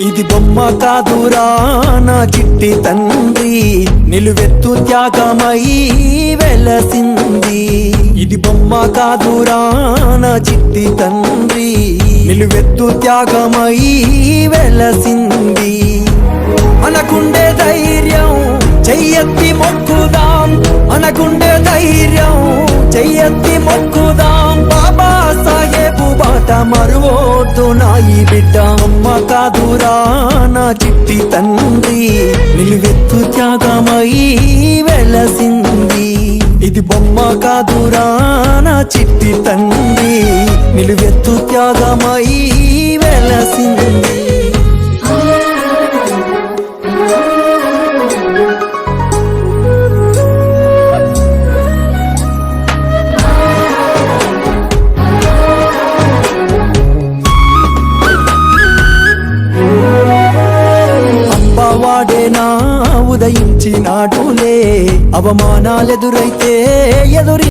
ఇది బొమ్మ కాదురా నా చిట్టి తండ్రి. నిలువెత్తు త్యాగమై వెలసింది. ఇది బొమ్మ కాదురా నా చిట్టి తండ్రి. నిలువెత్తు త్యాగమై వెలసింది. మనకుండే ధైర్యం చెయ్యత్తి మొక్కుదా. మాట బాట మరువోద్దు నా ఈ బిడ్డ. అమ్మ కాదురా నా చిట్టి తండ్రి. నిలువెత్తు త్యాగమై వెలసింది. ఇది బొమ్మ కాదురా నా చిట్టి తండ్రి. నిలువెత్తు త్యాగమై వెలసింది. అంబవాడేనా ఉదయించినాడులే. అవమానాలెదురైతే ఎదురి